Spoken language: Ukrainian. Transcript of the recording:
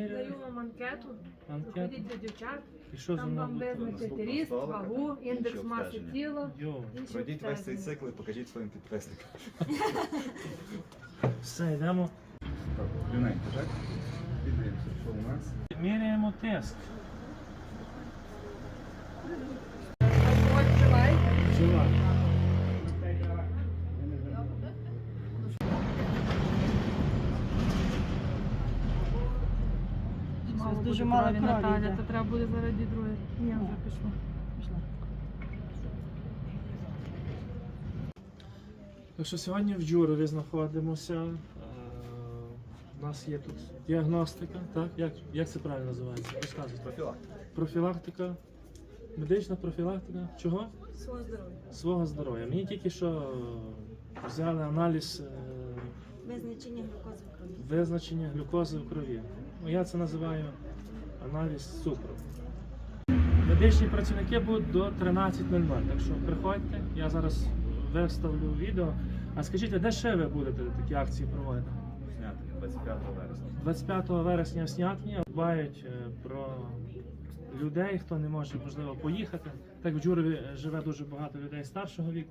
Даю вам анкету, приходіть до дівчат, І що там вам буде? ріст, вагу, індекс маси тіла, Пройдіть весь цей цикл і покажіть своїм підписникам. Все, йдемо. Так, так? Піддивимося, що у нас. Міряємо тиск. Мало дуже дуже мало мало крові Наталя, йде. то треба буде заради друге. Ні, вже пішло. Так що сьогодні в Джурові знаходимося. Е, У нас є тут діагностика, так? Як, як це правильно називається? Розказуйте. Профілактика. Профілактика. Медична профілактика. Чого? Свого здоров'я. Свого здоров'я. Мені тільки що е, взяли аналіз е, Визначення глюкози в крові. визначення глюкози в крові. Ну, я це називаю аналіз цукру. Медичні працівники будуть до 13.00, так що приходьте, я зараз виставлю відео. А скажіть, а де ще ви будете такі акції проводити? Зняти 25 вересня. 25 вересня в Снятині дбають е, про людей, хто не може можливо поїхати. Так в Джурові живе дуже багато людей старшого віку.